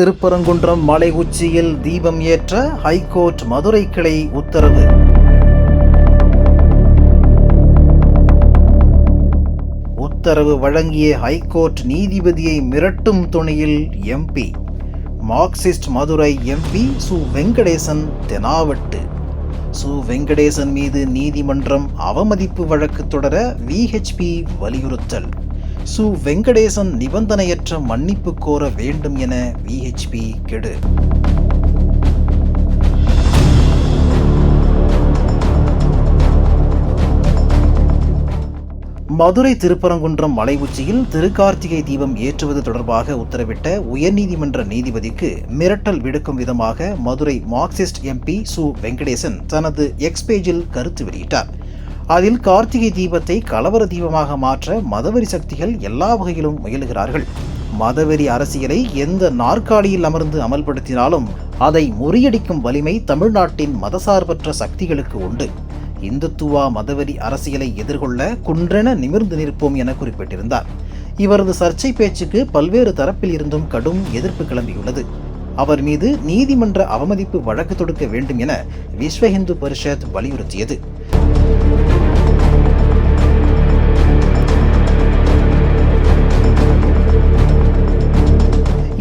திருப்பரங்குன்றம் மலை உச்சியில் தீபம் ஏற்ற ஹைகோர்ட் மதுரை கிளை உத்தரவு. உத்தரவு வழங்கிய ஹைகோர்ட் நீதிபதியை மிரட்டும் துணையில் MP Marxist Madurai MP Su. Venkatesan தெனாவட்டு. சு. வெங்கடேசன் மீது நீதிமன்றம் அவமதிப்பு வழக்கு தொடர விஹெச்பி வலியுறுத்தல். சு வெங்கடேசன் நிபந்தனையற்ற மன்னிப்பு கோர வேண்டும் என விஹெச்பி கெடு. மதுரை திருப்பரங்குன்றம் மலை உச்சியில் திருக்கார்த்திகை தீபம் ஏற்றுவது தொடர்பாக உத்தரவிட்ட உயர்நீதிமன்ற நீதிபதிக்கு மிரட்டல் விடுக்கும் விதமாக மதுரை மார்க்சிஸ்ட் எம்பி சு வெங்கடேசன் தனது எக்ஸ்பேஜில் கருத்து வெளியிட்டார். அதில் கார்த்திகை தீபத்தை கலவர தீபமாக மாற்ற மதவெறி சக்திகள் எல்லா வகையிலும் முயலுகிறார்கள். மதவெறி அரசியலை எந்த நாற்காலியில் அமர்ந்து அமல்படுத்தினாலும் அதை முறியடிக்கும் வலிமை தமிழ்நாட்டின் மதசார்பற்ற சக்திகளுக்கு உண்டு. இந்துத்துவா மதவெறி அரசியலை எதிர்கொள்ள குன்றென நிமிர்ந்து நிற்போம் என குறிப்பிட்டிருந்தார். இவரது சர்ச்சை பேச்சுக்கு பல்வேறு தரப்பில் இருந்தும் கடும் எதிர்ப்பு கிளம்பியுள்ளது. அவர் மீது நீதிமன்ற அவமதிப்பு வழக்கு தொடுக்க வேண்டும் என விஸ்வ இந்து பரிஷத் வலியுறுத்தியது.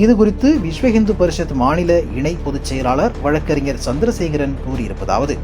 இது குறித்து விஸ்வ இந்து பரிஷத் மாநில இணை பொதுச் செயலாளர் வழக்கறிஞர் சந்திரசேகரன் கூறியிருப்பதாவது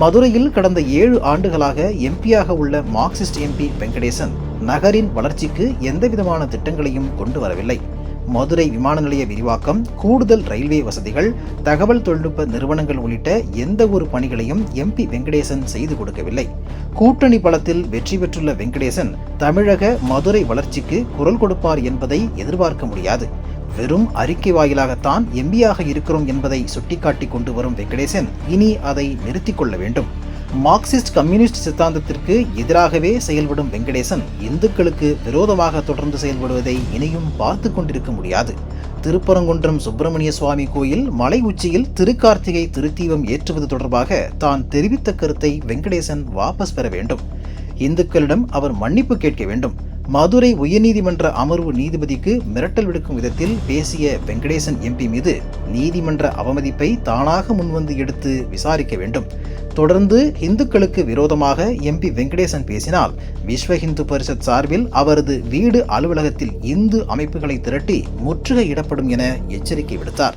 மதுரையில் கடந்த ஏழு ஆண்டுகளாக எம்பியாக உள்ள மார்க்சிஸ்ட் எம்பி வெங்கடேசன் நகரின் வளர்ச்சிக்கு எந்தவிதமான திட்டங்களையும் கொண்டு வரவில்லை. மதுரை விமான நிலைய விரிவாக்கம் கூடுதல் ரயில்வே வசதிகள் தகவல் தொழில்நுட்ப நிறுவனங்கள் உள்ளிட்ட எந்த ஒரு பணிகளையும் எம்பி வெங்கடேசன் செய்து கொடுக்கவில்லை. கூட்டணி பலத்தில் வெற்றி பெற்றுள்ள வெங்கடேசன் தமிழக மதுரை வளர்ச்சிக்கு குரல் கொடுப்பார் என்பதை எதிர்பார்க்க முடியாது. வெறும் அறிக்கை வாயிலாகத்தான் எம்பியாக இருக்கிறோம் என்பதை சுட்டிக்காட்டி கொண்டு வரும் வெங்கடேசன் இனி அதை நிறுத்திக் கொள்ள வேண்டும். மார்க்சிஸ்ட் கம்யூனிஸ்ட் சித்தாந்தத்திற்கு எதிராகவே செயல்படும் வெங்கடேசன் இந்துக்களுக்கு விரோதமாக தொடர்ந்து செயல்படுவதை இனியும் பார்த்து கொண்டிருக்க முடியாது. திருப்பரங்குன்றம் சுப்பிரமணிய சுவாமி கோயில் மலை உச்சியில் திருக்கார்த்திகை திருத்தீபம் ஏற்றுவது தொடர்பாக தான் தெரிவித்த கருத்தை வெங்கடேசன் வாபஸ் பெற வேண்டும். இந்துக்களிடம் அவர் மன்னிப்பு கேட்க வேண்டும். மதுரை உயர்நீதிமன்ற அமர்வு நீதிபதிக்கு மிரட்டல் விடுக்கும் விதத்தில் பேசிய வெங்கடேசன் எம்பி மீது நீதிமன்ற அவமதிப்பை தானாக முன்வந்து எடுத்து விசாரிக்க வேண்டும். தொடர்ந்து இந்துக்களுக்கு விரோதமாக எம்பி வெங்கடேசன் பேசினால் விஸ்வ இந்து பரிஷத் சார்பில் அவரது வீடு அலுவலகத்தில் இந்து அமைப்புகளை திரட்டி முற்றுகையிடப்படும் என எச்சரிக்கை விடுத்தார்.